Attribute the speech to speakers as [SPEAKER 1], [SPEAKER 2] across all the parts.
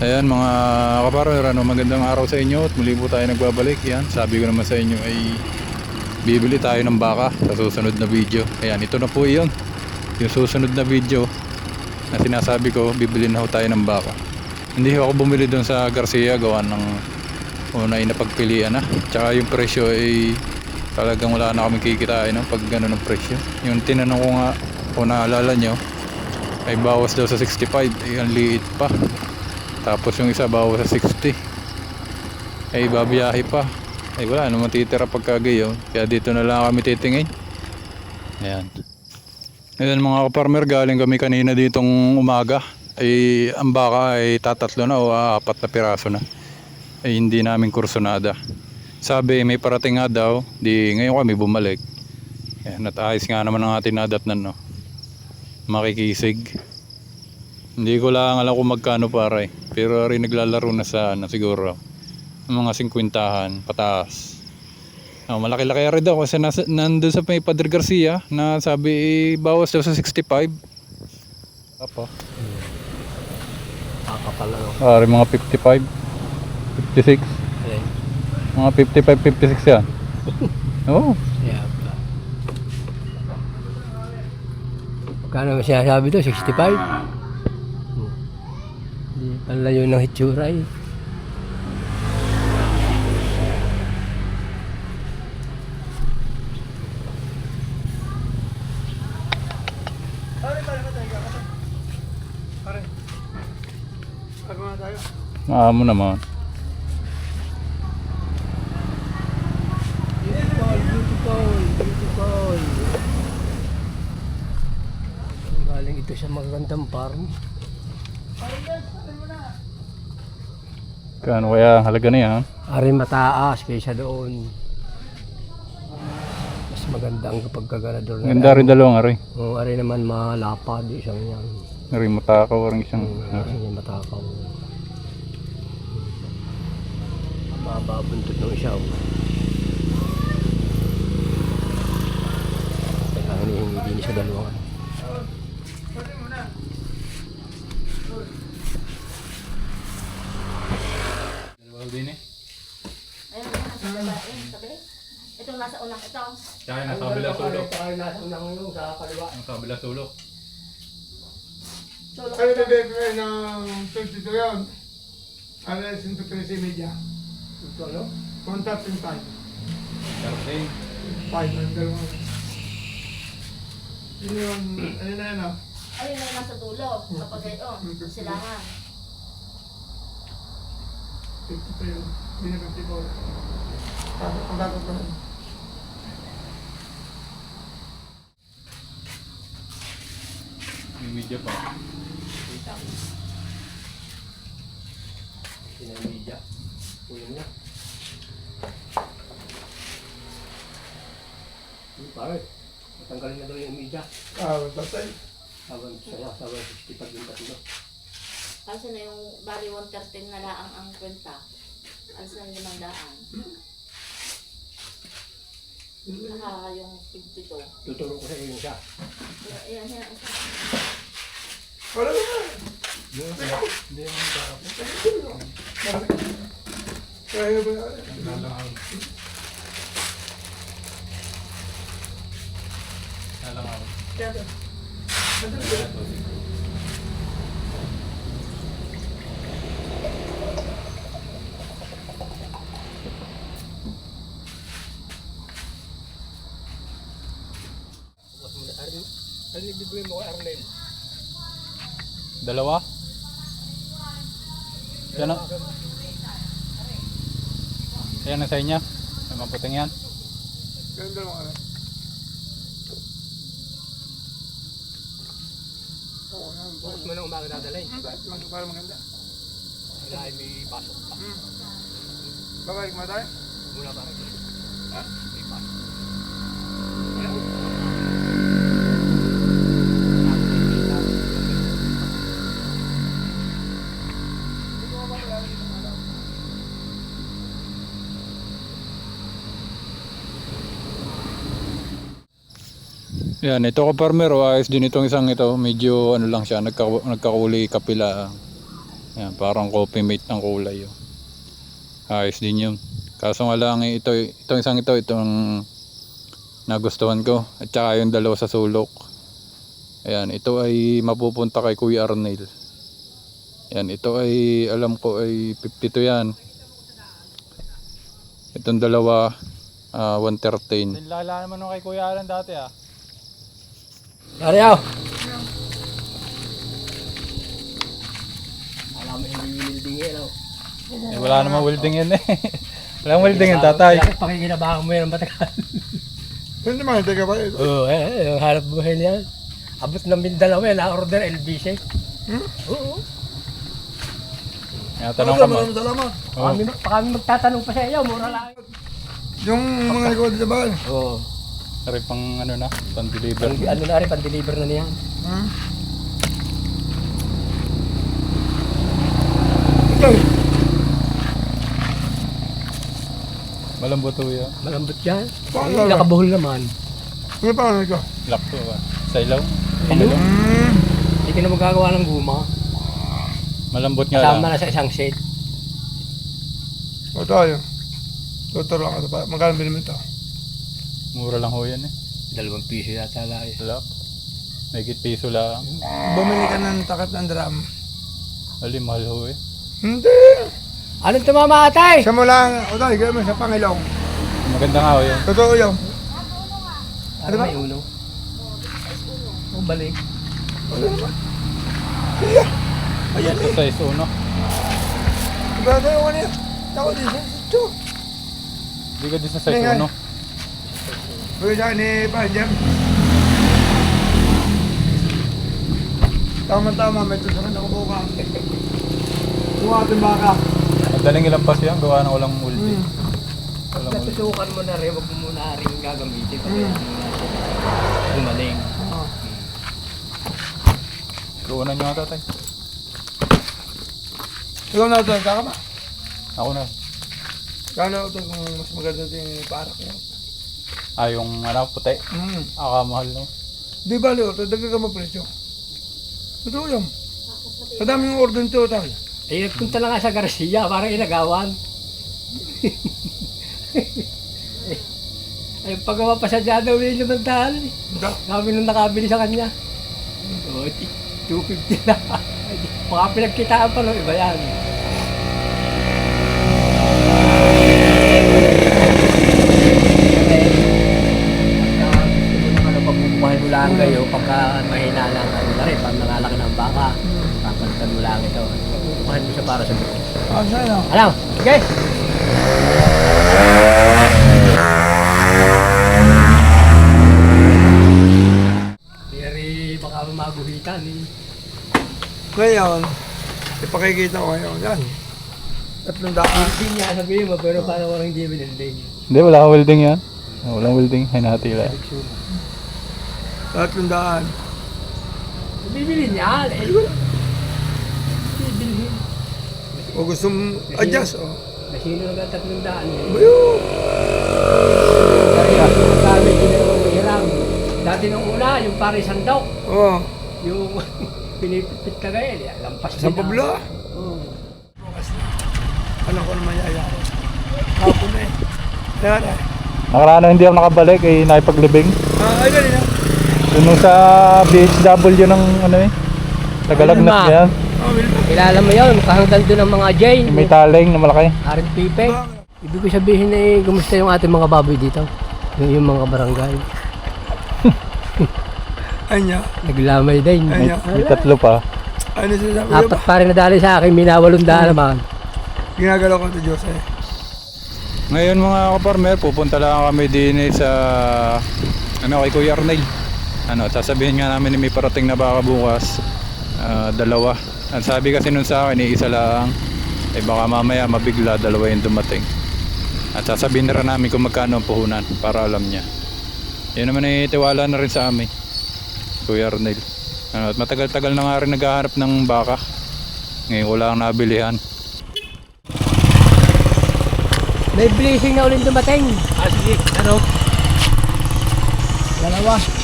[SPEAKER 1] Ayan mga kaparmer, ano, magandang araw sa inyo at muli po tayo nagbabalik. Yan, sabi ko naman sa inyo ay bibili tayo ng baka sa susunod na video. Ayan, ito na po yun. Yung susunod na video na sinasabi ko, bibili na tayo ng baka. Hindi ako bumili doon sa Garcia, gawa ng una ay napagpilian na. Tsaka yung presyo ay talagang wala na kami kikitain no, pag gano'n ang presyo. Yung tinanong ko nga, kung naalala nyo, ay bawas daw sa 65, ay ang liit pa. Tapos yung isa bawas sa 60. Ay babiyahe pa. Ay wala naman titira pagka gayon. Kaya dito na lang kami titingin. Ayan. Ayan mga kaparmer, galing kami kanina ditong umaga. Ay ang baka ay tatatlo na o apat na piraso na. Ay hindi namin kursunada. Sabi may parating nga daw, di ngayon kami bumalik. Ayan, at ayos nga naman ang ating nadatnan no. Makikisig. Hindi ko lang alam kung magkano pare. Pero rin naglalaro na sa ano, siguro. Mga 50 pataas. Oh, malaki-laki rin daw kasi nasa, nandun sa may Padre Garcia na sabi eh, bawas daw sa 65. Apo.
[SPEAKER 2] Kakapal ano.
[SPEAKER 1] Pare mga 55. 56.
[SPEAKER 2] Ayan.
[SPEAKER 1] Mga 55, 56 yan. Oo. Oh,
[SPEAKER 2] Yeah. Kano sinasabi to? 65? Pala yun ng hitsura eh.
[SPEAKER 1] maamo naman.
[SPEAKER 2] Beautiful, beautiful, beautiful. Galing ito sa magandang farm.
[SPEAKER 1] Kano kaya halaga na yan?
[SPEAKER 2] Ari mataas kaysa doon. Mas maganda ang pagkaganador na.
[SPEAKER 1] Ganda rin dalawang ari.
[SPEAKER 2] Oh, ari naman malapad isang yan.
[SPEAKER 1] Ari matakaw rin isang.
[SPEAKER 2] Ari niya matakaw. Mababuntot ng isa. Kaya hinihingi din sa dalawang.
[SPEAKER 1] Dalawa din eh.
[SPEAKER 3] Ayun, nasa babae, sabi. Itong nasa unang ito.
[SPEAKER 1] Kaya nasa kabila sulok.
[SPEAKER 2] Kaya nasa unang yung sa kaliwa.
[SPEAKER 1] Ang kabila sulok.
[SPEAKER 3] Sulok
[SPEAKER 4] Ano
[SPEAKER 3] ito.
[SPEAKER 4] bibigay ng 22 yun? Ano yung 113 media?
[SPEAKER 2] Ito ano?
[SPEAKER 4] Contact in time.
[SPEAKER 1] Karting.
[SPEAKER 4] 5 ang dalawang. Yun yung, ano na yun ah?
[SPEAKER 3] Ayun na nasa dulo. Kapag ito, silangan.
[SPEAKER 4] 52 yun. Hindi na 54. Tapos ko nun.
[SPEAKER 1] Media pa.
[SPEAKER 2] Sinamidya. Uyan niya. Hmm, pare. Matanggalin na daw yung media.
[SPEAKER 4] Ah, tatay.
[SPEAKER 2] Habang saya, habang 65 yung tatlo.
[SPEAKER 3] Kasi na yung bali 113 na laang ang kwenta. Alas na yung limang daan. Saka yung 52.
[SPEAKER 2] Tutulong ko sa iyo siya.
[SPEAKER 3] Ayan, ayan, ayan.
[SPEAKER 4] Wala na.
[SPEAKER 1] Hindi naman para po.
[SPEAKER 4] Kaya ba yan?
[SPEAKER 1] Nalangaw. Nalangaw.
[SPEAKER 4] Kaya
[SPEAKER 2] Arnel, ano Arnel?
[SPEAKER 1] Dalawa? Yan na. Yan na sa inyo. May maputing yan.
[SPEAKER 4] Ganun dalawang ano. Oo, yan.
[SPEAKER 2] Bukas mo na umaga dadalhin.
[SPEAKER 4] Para- Para maganda.
[SPEAKER 2] Ay may pasok pa.
[SPEAKER 4] Babalik mo tayo?
[SPEAKER 2] Muna pa rin. May pasok.
[SPEAKER 1] Yan, ito ko farmer, oh, ayos din itong isang ito. Medyo ano lang siya, nagka, nagkakuli kapila. Yan, parang coffee mate ng kulay yun. Ayos din yun. Kaso nga lang eh, ito, itong isang ito, itong nagustuhan ko. At saka yung dalawa sa sulok. Ayan, ito ay mapupunta kay Kuya Arnel. Yan, ito ay alam ko ay 52 yan. Itong dalawa, ah 113. Lala naman nung kay Kuya Alan dati ah.
[SPEAKER 2] Ariyaw! Alam mo hindi winilding yan, oh.
[SPEAKER 1] Eh, wala namang welding yan eh. Walang welding yan tatay.
[SPEAKER 2] Pakikinabahan mo yan ang matagal?
[SPEAKER 4] Hindi naman, teka ba?
[SPEAKER 2] Oo, eh, eh, yung hanap buhay niya. Abot ng Mindanao yan, na-order LBC.
[SPEAKER 4] Hmm?
[SPEAKER 2] Oo.
[SPEAKER 1] Kaya tanong ka mo.
[SPEAKER 4] Maraming salamat.
[SPEAKER 2] Kami, kami magtatanong pa sa iyo, mura lang.
[SPEAKER 4] Yung mga likod sa bahay.
[SPEAKER 2] Oo.
[SPEAKER 1] Ari pang ano na, pang deliver.
[SPEAKER 2] Pang, ano na rin, pan-deliver na niyan.
[SPEAKER 4] Hmm? Ito.
[SPEAKER 1] Malambot to yan.
[SPEAKER 2] Malambot yan.
[SPEAKER 4] Paano
[SPEAKER 2] Ay, nakabuhol naman.
[SPEAKER 4] Ano pa ano ito?
[SPEAKER 1] Lock to ba? Sa ilaw?
[SPEAKER 2] Ano? Hindi ka na magagawa ng guma.
[SPEAKER 1] Malambot nga
[SPEAKER 2] Kasama
[SPEAKER 1] lang.
[SPEAKER 2] na sa isang set.
[SPEAKER 4] O tayo. Tutor lang ito pa. Magkano binili ito?
[SPEAKER 1] Mura lang ho yan eh.
[SPEAKER 2] Dalawang piso yata lang. eh.
[SPEAKER 1] Lock. Megit piso lang.
[SPEAKER 4] Bumili ka ng takip ng drum.
[SPEAKER 1] Ali, mahal ho eh.
[SPEAKER 4] Hindi.
[SPEAKER 2] Anong tumama atay?
[SPEAKER 4] Sa mo lang. O tayo, gawin mo sa Pangilong.
[SPEAKER 1] Maganda nga ho yan.
[SPEAKER 4] Totoo yun.
[SPEAKER 2] Ano ba? May uno. O balik.
[SPEAKER 4] Ano naman?
[SPEAKER 1] Ayan. Ito size uno.
[SPEAKER 4] Iba tayo kanina. Ako din sa ito.
[SPEAKER 1] Hindi ka din sa size uno.
[SPEAKER 4] Sa akin ni Panjam. Tama-tama, may tusakan ako buka. Yung ating baka.
[SPEAKER 1] Madaling ilampas yan. Gawa ng walang multi.
[SPEAKER 4] Hmm.
[SPEAKER 1] Walang multi.
[SPEAKER 2] Natutukan mo na rin, huwag mo muna rin gagamitin.
[SPEAKER 4] Mm.
[SPEAKER 2] gumaling.
[SPEAKER 4] Oo.
[SPEAKER 1] Kuunan nyo nga tatay.
[SPEAKER 4] Ikaw na ito, kaka ba?
[SPEAKER 1] Ako na.
[SPEAKER 4] Kala ko ito kung mas maganda ito yung parak niya.
[SPEAKER 1] Ah, yung ano, puti.
[SPEAKER 4] Hmm.
[SPEAKER 1] Aka mahal no.
[SPEAKER 4] Di ba, Leo? Ito, dagdag ka mo presyo. Totoo yun. Sa daming order nito, tayo.
[SPEAKER 2] Eh, nagpunta na nga sa Garcia, parang inagawan. Ay, paggawa pa sa dyan daw yung limantahan. eh.
[SPEAKER 4] Da.
[SPEAKER 2] Kami nung nakabili sa kanya. Oh, 250 na. Baka pinagkitaan pa no, iba yan. Lang kayo, pagka mahina lang, ano na rin, pag nangalaki ng baka, papalitan mo lang ito. Pagbubuhay mo siya para sa buhay.
[SPEAKER 4] Ah, sana.
[SPEAKER 2] Ano? Sige! Pero baka maguhitan eh.
[SPEAKER 4] Ngayon, ipakikita ko ngayon. Yan. Tatlong daan.
[SPEAKER 2] Hindi niya sabihin mo, pero parang walang hindi binilding.
[SPEAKER 1] Hindi, wala akong welding yan. Walang welding. Hinati lang.
[SPEAKER 4] Tatlong daan.
[SPEAKER 2] Bibili niya. Eh, bibili.
[SPEAKER 4] O gusto mong adjust, oh.
[SPEAKER 2] Nasino na ang tatlong daan eh.
[SPEAKER 4] Bayo.
[SPEAKER 2] Kaya yung gamit ginawang hiram. Dati nung una, yung pare sandok.
[SPEAKER 4] Oh.
[SPEAKER 2] Yung pinipit ka ngayon, eh, lampas
[SPEAKER 4] Sa Pablo.
[SPEAKER 2] Oo.
[SPEAKER 4] Ano ko naman yaya ko. Hapon na eh. Eh.
[SPEAKER 1] Nakaraan na hindi ako nakabalik ay nakipaglibing.
[SPEAKER 4] Ah, ay galing na.
[SPEAKER 1] Yun sa BHW ng ano eh. Tagalagnat
[SPEAKER 2] Ano na?
[SPEAKER 1] yan.
[SPEAKER 4] Na.
[SPEAKER 2] Kilala mo yun, kahanggan doon ng mga Jane.
[SPEAKER 1] Yung may taling na malaki.
[SPEAKER 2] Arin Pipe. Ibig ko sabihin eh, kumusta yung ating mga baboy dito? Yung, yung mga barangay.
[SPEAKER 4] Ay niya.
[SPEAKER 2] Naglamay din.
[SPEAKER 1] May,
[SPEAKER 4] Ay,
[SPEAKER 1] may tatlo pa.
[SPEAKER 4] Ano sinasabi
[SPEAKER 2] Apat pa rin nadali sa akin, minawalong daan naman.
[SPEAKER 4] Ginagalaw ko ito, Diyos eh.
[SPEAKER 1] Ngayon mga kaparmer, pupunta lang kami din eh sa ano kay Kuya Arnel. Ano, sasabihin nga namin na may parating na baka bukas. Ah, dalawa. Ang sabi kasi nun sa akin, eh, isa lang. Eh baka mamaya mabigla dalawa yung dumating. At sasabihin na rin namin kung magkano ang puhunan para alam niya. Yun naman ay tiwala na rin sa amin. Kuya Arnel. Ano, at matagal-tagal na nga rin naghahanap ng baka. Ngayon wala ang nabilihan.
[SPEAKER 2] May blessing na ulit dumating. Ah, sige. Ano? Dalawa.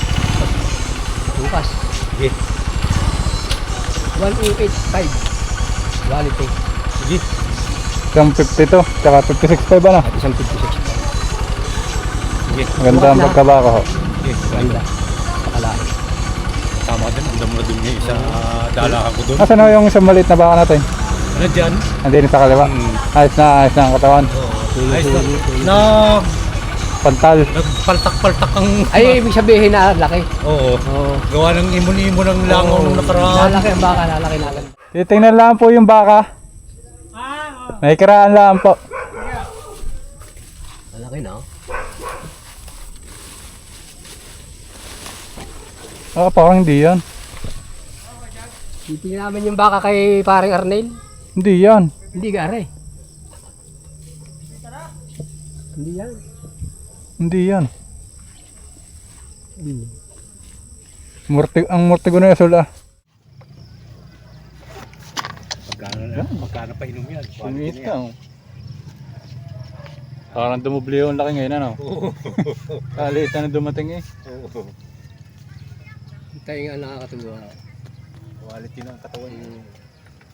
[SPEAKER 2] Bukas.
[SPEAKER 1] Sige.
[SPEAKER 2] 1885. Quality.
[SPEAKER 5] Sige.
[SPEAKER 1] Isang 52, tsaka 56.5 ano?
[SPEAKER 2] At isang 56 pa.
[SPEAKER 5] Sige.
[SPEAKER 1] Maganda ang pagkabaka ho.
[SPEAKER 5] Sige.
[SPEAKER 2] Ganda. Pakalain.
[SPEAKER 5] Tama din. Ang damo dun niya. Isa dalakan ko dun.
[SPEAKER 1] Asan ho yung isang maliit na baka natin?
[SPEAKER 5] Ano dyan?
[SPEAKER 1] Andin sa kaliwa.
[SPEAKER 5] Hmm.
[SPEAKER 1] Ayos na, ayos na ang katawan.
[SPEAKER 5] Ayos na. Na
[SPEAKER 1] Pantal.
[SPEAKER 5] nagpaltak-paltak ang...
[SPEAKER 2] Ay, ibig sabihin na laki.
[SPEAKER 5] Oo.
[SPEAKER 2] Oo.
[SPEAKER 5] Gawa ng imon-imon ng langaw nung nakaraan.
[SPEAKER 2] Lalaki ang baka, lalaki na.
[SPEAKER 1] Titingnan lang po yung baka. May kiraan lang po.
[SPEAKER 2] Lalaki na. oh.
[SPEAKER 1] Ah, parang hindi yan.
[SPEAKER 2] Titingnan namin yung baka kay paring Arnel.
[SPEAKER 1] Hindi yan.
[SPEAKER 2] Hindi gare. Hindi yan.
[SPEAKER 1] Hindi yan.
[SPEAKER 2] Hmm.
[SPEAKER 1] Murti, ang murtigo na yasul ah.
[SPEAKER 5] Magkano na? Magkano pa inom yan?
[SPEAKER 1] Sumiit ka oh. Parang dumubli yung laki ngayon ano. Kaliit na na dumating eh.
[SPEAKER 5] Oo.
[SPEAKER 2] Tayo nga nakakatuwa.
[SPEAKER 5] Quality ng katawan niya.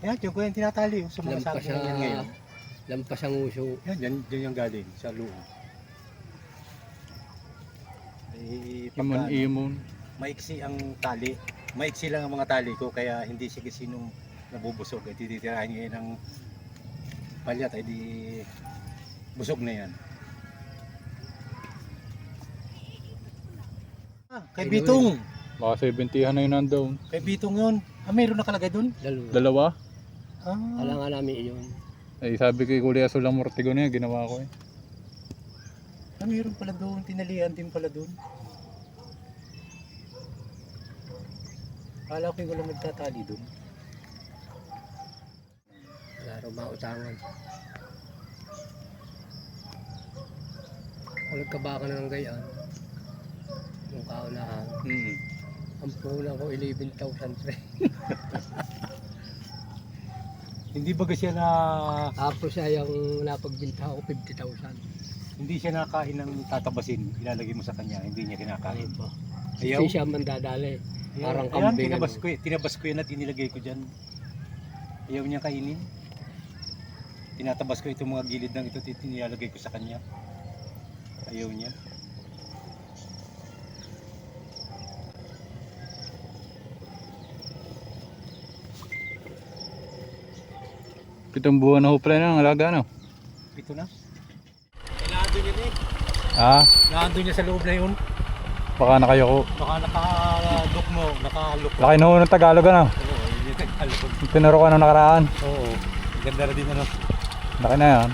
[SPEAKER 5] Yan, yung ko yung tinatali. Yung sa mga sabi ngayon.
[SPEAKER 2] Lampas ang uso.
[SPEAKER 5] Yan, yan, yan yung galing sa loob. Eh, pagka, ano,
[SPEAKER 1] Imon-imon.
[SPEAKER 5] maiksi ang tali. Maiksi lang ang mga tali ko kaya hindi sige sinong nabubusog. Eh, titirahin niya ng palyat ay di busog na yan. Ah, kay
[SPEAKER 2] Ay,
[SPEAKER 5] Bitong.
[SPEAKER 1] Baka 70 na yun nandoon.
[SPEAKER 5] Kay Bitong yun. Ah, mayroon nakalagay dun?
[SPEAKER 2] Dalawa.
[SPEAKER 1] Dalawa.
[SPEAKER 5] Ah,
[SPEAKER 2] Alam nga namin iyon.
[SPEAKER 1] Eh sabi ko Kuya Yasul ang murtigo na yan. Ginawa ko eh.
[SPEAKER 5] Ah, mayroon pala doon. Tinalian din pala doon. Kala ko yung walang nagtatali doon.
[SPEAKER 2] Wala raw mautangan. Kung nagkabaka na ng gayaan, yung kaunahan,
[SPEAKER 5] Hmm.
[SPEAKER 2] ang punan ko 11,000 pre.
[SPEAKER 5] Hindi ba siya na
[SPEAKER 2] Tapos siya yung napagbinta ko 50,000.
[SPEAKER 5] Hindi siya nakain ng tatabasin, ilalagay mo sa kanya, hindi niya kinakain.
[SPEAKER 2] Pa?
[SPEAKER 5] Ayaw.
[SPEAKER 2] Kasi siya mandadali. Parang
[SPEAKER 5] Ayan,
[SPEAKER 2] kambing,
[SPEAKER 5] tinabas
[SPEAKER 2] ano.
[SPEAKER 5] ko, tinabas ko yan at inilagay ko dyan. Ayaw niya kainin. Tinatabas ko itong mga gilid ng ito, tit- nilalagay ko sa kanya. Ayaw niya.
[SPEAKER 1] Pitong buwan na ho pala na ang alaga no.
[SPEAKER 5] Ito na.
[SPEAKER 1] Ah,
[SPEAKER 5] Nandun niya sa loob na yun.
[SPEAKER 1] baka nakayoko.
[SPEAKER 5] Baka naka-look mo, naka-look.
[SPEAKER 1] Laki na ng Tagalog ano.
[SPEAKER 5] Oo, yun yung.
[SPEAKER 1] Tinuro ko nung nakaraan.
[SPEAKER 5] Oo. Ganda na din ano.
[SPEAKER 1] Laki na yan.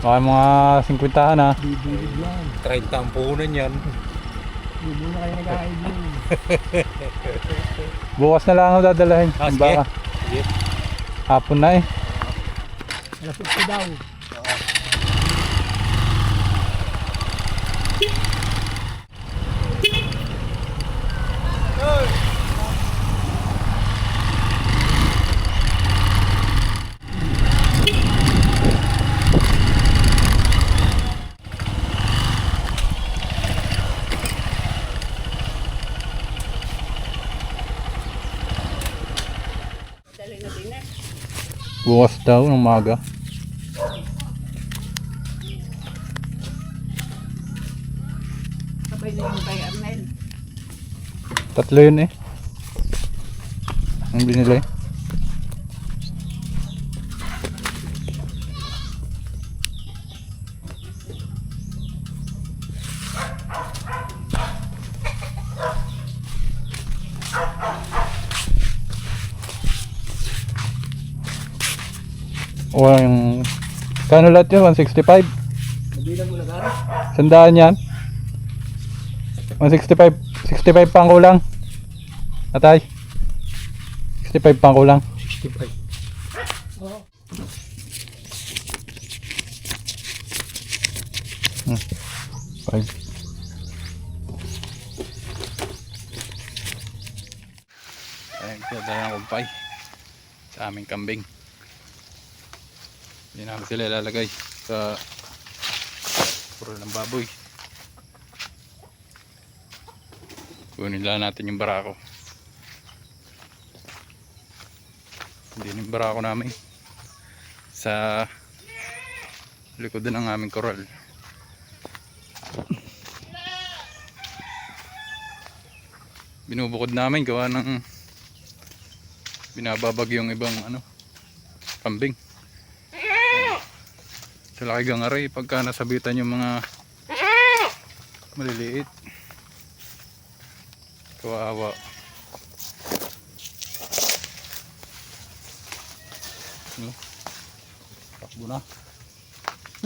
[SPEAKER 1] Baka mga 50 na.
[SPEAKER 2] Bibilid yan.
[SPEAKER 5] 30 ang puhunan yan.
[SPEAKER 2] Hindi na kayo nag-aayos yun.
[SPEAKER 1] Bukas na lang ako dadalahin.
[SPEAKER 5] Ah,
[SPEAKER 1] ang
[SPEAKER 5] sige.
[SPEAKER 1] baka.
[SPEAKER 5] Sige.
[SPEAKER 1] Hapon na eh.
[SPEAKER 2] Lapit ko daw.
[SPEAKER 1] Daw ng maga.
[SPEAKER 3] Sabay na yung kay Arnel.
[SPEAKER 1] Tatlo yun eh. Ang binili. O yung... Kano lahat yun? 165?
[SPEAKER 2] Kabilang mo na gara.
[SPEAKER 1] Sandaan yan? 165 65 pang kulang Atay 65 pang kulang
[SPEAKER 2] 65.
[SPEAKER 1] Five. Ayun, pinadala ng kumpay sa aming kambing. Hindi namin sila ilalagay sa puro ng baboy. Kunin lang natin yung barako. Hindi yung barako namin. Sa likod ng aming koral. Binubukod namin gawa ng binababag yung ibang ano kambing. Sa laki gangaray pagka nasabitan yung mga maliliit. Kawawa. Ano? Takbo na.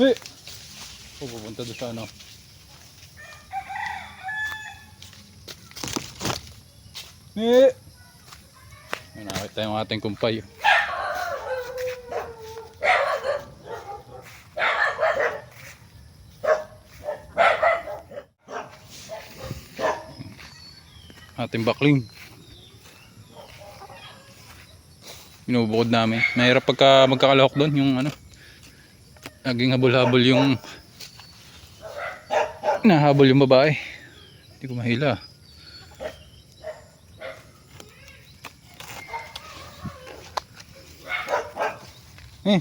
[SPEAKER 1] Eh! Oh, pupunta doon sa ano. Eh! May nakita yung ating kumpay. Ating bakling. Binubukod namin. Mahirap pagka magkakalahok doon yung ano naging habol-habol yung nahabol yung babae. Hindi ko mahila. Eh.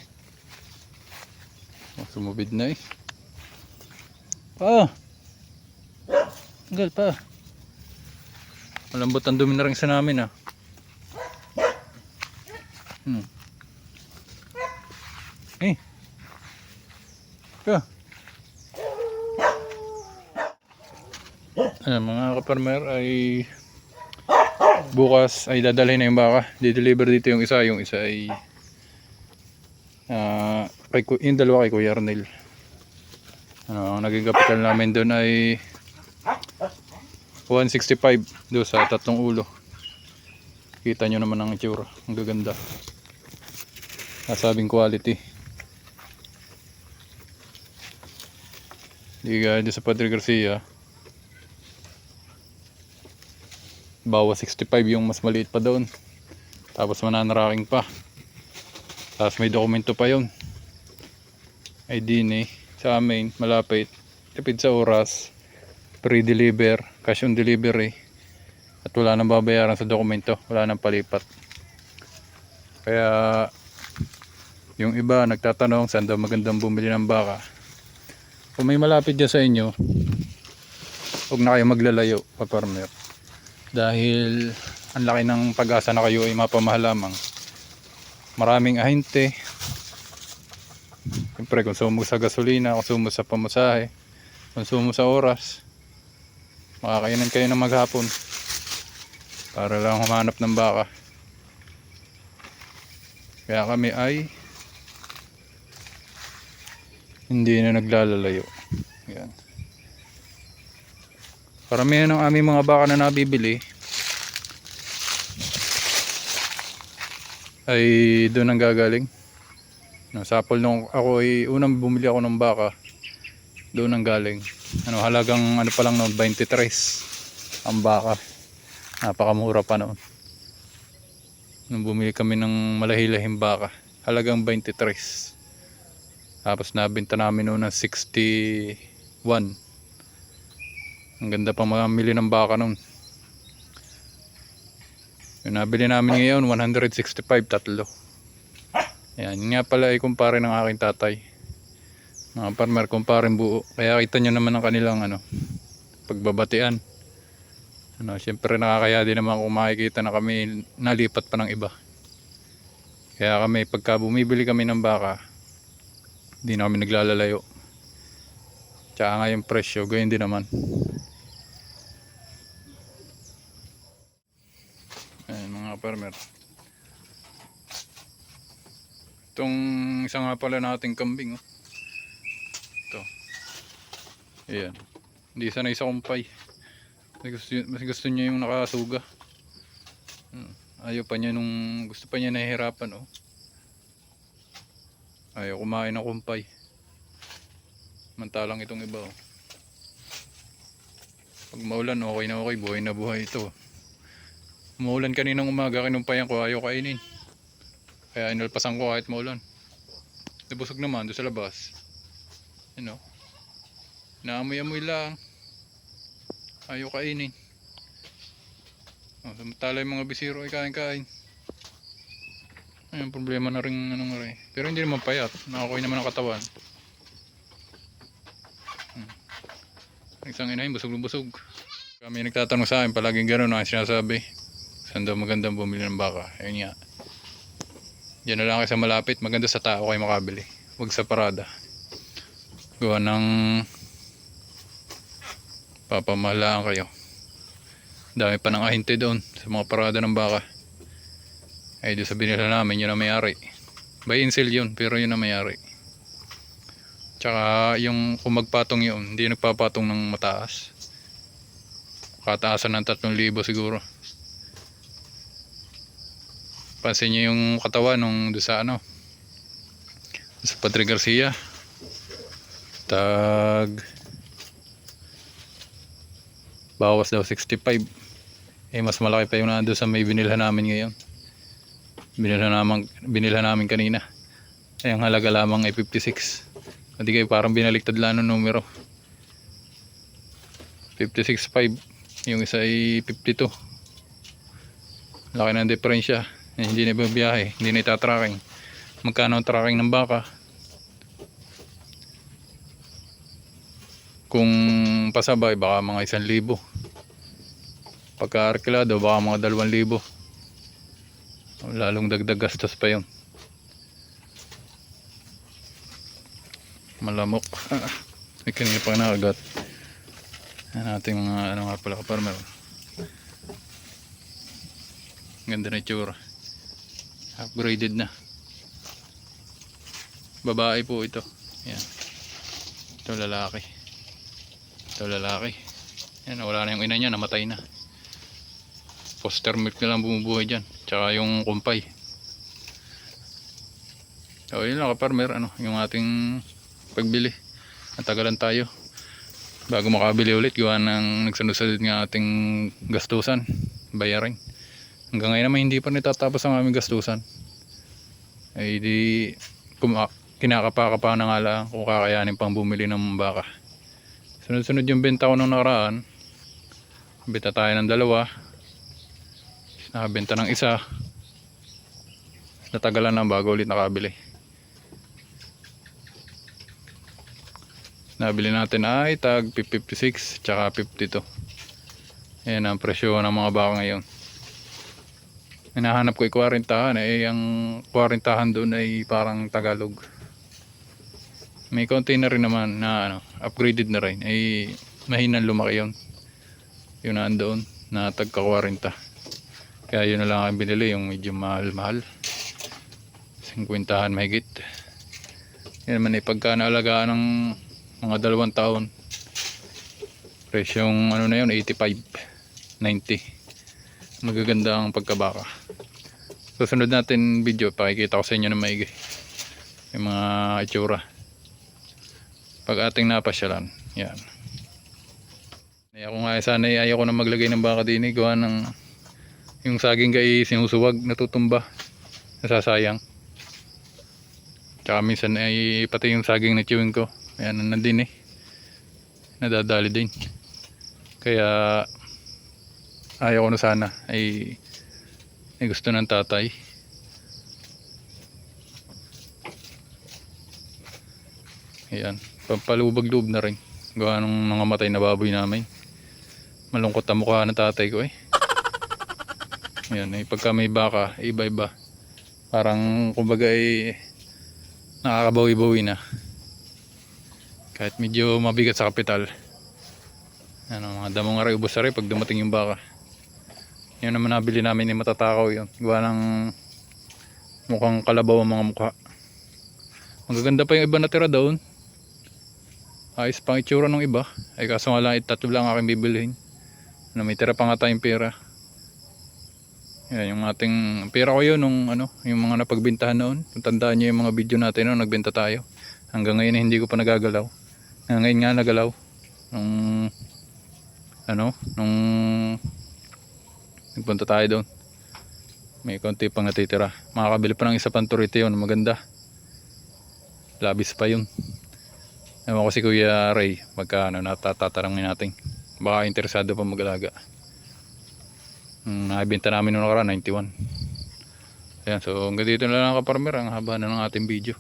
[SPEAKER 1] Oh, sumubid na eh. Pa! Tanggal pa Malambot ang dumi na rin sa namin ah. Hmm. Eh. Ka. Ayan, mga kaparmer ay bukas ay dadalhin na yung baka. Di-deliver dito yung isa, yung isa ay ah kay, yung dalawa kay Kuya Arnel. Ano, ang naging kapital namin doon ay 165 do sa tatlong ulo. Kita nyo naman ang itsura. Ang gaganda. Nasabing quality. Di gaya sa Padre Garcia. Bawa 65 yung mas maliit pa doon. Tapos mananaraking pa. Tapos may dokumento pa yun. Ay din eh. Sa amin, malapit. Tipid sa oras pre-deliver, cash on delivery at wala nang babayaran sa dokumento, wala nang palipat. Kaya yung iba nagtatanong saan daw magandang bumili ng baka. Kung may malapit dyan sa inyo, huwag na kayo maglalayo, paparmer. Dahil ang laki ng pag-asa na kayo ay mapamahal lamang. Maraming ahente. Siyempre, konsumo sa gasolina, konsumo sa pamasahe, konsumo sa oras makakainan kayo ng maghapon. Para lang humanap ng baka. Kaya kami ay hindi na naglalalayo. Yan karamihan ng aming mga baka na nabibili ay doon ang gagaling. No, sapol nung ako ay unang bumili ako ng baka doon ang galing ano halagang ano pa lang noon 23 ang baka. Napakamura pa noon. Nung bumili kami ng malahilahing baka halagang 23 tapos nabenta namin noon ng 61 ang ganda pa mamili ng baka noon. Yung nabili namin ngayon 165 tatlo. Yan nga pala ay kumpare ng aking tatay mga farmer kumparing buo. Kaya kita nyo naman ang kanilang ano pagbabatian. Ano syempre nakakaya din naman kung makikita na kami nalipat pa ng iba. Kaya kami pagka bumibili kami ng baka hindi na kami naglalalayo. Tsaka nga yung presyo gayon din naman. Ayan mga farmer. Itong isa nga pala nating kambing oh. Ayan. Hindi sanay sa kumpay. Mas gusto niya yung nakasuga. Hmm. Ayaw pa niya nung gusto pa niya nahihirapan oh. Ayaw kumain ng kumpay. Mantalang itong iba oh. Pag maulan okay na okay, buhay na buhay ito. Maulan kaninang umaga, kinumpayan ko, ayaw kainin. Kaya inalpasan ko kahit maulan. Nabusog naman doon sa labas. You know. Naamoy-amoy lang. Ayaw kainin. Oh, samantala yung mga bisiro ay kain-kain. Ayun, problema na rin ano nga rin. Pero hindi naman payat. Nakakuha naman ang katawan. Hmm. Isang inahin, busog na busog. Kami nagtatanong sa akin, palaging gano'n ang sinasabi. Saan daw magandang bumili ng baka? Ayun nga. Diyan na lang kayo sa malapit. Maganda sa tao kayo makabili. Huwag sa parada. Gawa ng papamahalaan kayo. Dami pa ng ahinte doon sa mga parada ng baka. Ay doon sa binila namin, yun ang may-ari. Buy and sell yun, pero yun ang may-ari. Tsaka yung kung magpatong yun, hindi nagpapatong ng mataas. Kataasan ng 3,000 siguro. Pansin niyo yung katawan nung doon sa ano, sa Padre Garcia. Tag bawas daw 65 eh mas malaki pa yung nando sa may binilhan namin ngayon. Binilhan namin, binilhan namin kanina. Ay ang halaga lamang ay 56 hindi kayo parang binaliktad lang ng numero. 56.5 yung isa ay 52 laki ng diferensya. Eh, hindi na biyahe hindi na itatracking. Magkano ang tracking ng baka? Kung pasabay baka mga isang libo pagka arkilado baka mga dalawang libo. Lalong dagdag gastos pa yun. Malamok. Ah, may kanina pa nakagat yan ating mga ano nga pala kaparmer ganda na itsura. Upgraded na. Babae po ito. Yan ito lalaki. Ito lalaki. Yan, wala na yung ina niya, namatay na. Foster milk na lang bumubuhay dyan. Tsaka yung kumpay. So, yun lang kaparmer, ano, yung ating pagbili. Natagalan tayo. Bago makabili ulit, gawa ng nagsunod-sunod nga ating gastusan. Bayarin. Hanggang ngayon naman hindi pa natatapos ang aming gastusan. Ay di, kinakapa-kapa na nga lang kung kakayanin pang bumili ng baka. Sunod-sunod yung benta ko nung nakaraan. Benta tayo ng dalawa. Nakabenta ng isa. Natagalan na bago ulit nakabili. Nabili natin ay tag 56 tsaka 52. Ayan ang presyo ng mga baka ngayon. Hinahanap ko ay 40 eh ang 40 doon ay parang Tagalog. May konti na rin naman na ano, upgraded na rin. Ay mahinang lumaki yun. Yun na doon na tagka 40. Kaya yun na lang ang binili yung medyo mahal-mahal. 50 mahigit. Yan naman ay pagka naalagaan ng mga dalawang taon. Presyong ano na yun, 85, 90. Magaganda ang pagkabaka. Susunod natin video, pakikita ko sa inyo na maigi. Yung mga itsura pag ating napasyalan yan ay ako nga sana ay ayaw ko na maglagay ng baka din eh, gawa ng yung saging kay sinusuwag natutumba. Nasasayang. Tsaka minsan ay pati yung saging na chewing ko ayan na din eh. Nadadali din. Kaya ayaw ko na sana. Ay, ay gusto ng tatay. Ayan, pampalubag-loob na rin. Gawa nung mga matay na baboy namin. Malungkot ang mukha ng tatay ko eh. Ayan, eh, pagka may baka, iba-iba. Parang kumbaga eh, nakakabawi-bawi na. Kahit medyo mabigat sa kapital. Ano, mga damong aray, ubos aray pag dumating yung baka. Yun naman nabili namin ni matatakaw yun. Gawa ng mukhang kalabaw ang mga mukha. Magaganda pa yung iba natira doon. Ayos pang itsura ng iba. Ay kaso nga lang, tatlo lang aking bibilhin. Ano, may tira pa nga tayong pera. Yan, yung ating pera ko yun nung ano, yung mga napagbintahan noon. Kung tandaan nyo yung mga video natin noon, nagbenta tayo. Hanggang ngayon hindi ko pa nagagalaw. Ngayon nga nagalaw. Nung ano, nung nagpunta tayo doon. May konti pang natitira. Makakabili pa ng isa pang turito yun, maganda. Labis pa yun. Ewan ko si Kuya Ray, magka ano, natatatarangin natin. Baka interesado pa mag-alaga. Hmm, nakibenta namin noong nakaraan, 91. Ayan, so hanggang dito na lang kaparmer. Ang haba na ng ating video.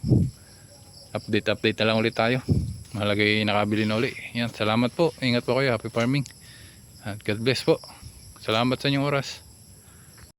[SPEAKER 1] Update, update na lang ulit tayo. Malagay nakabili na uli. Yan, salamat po. Ingat po kayo. Happy farming. At God bless po. Salamat sa inyong oras.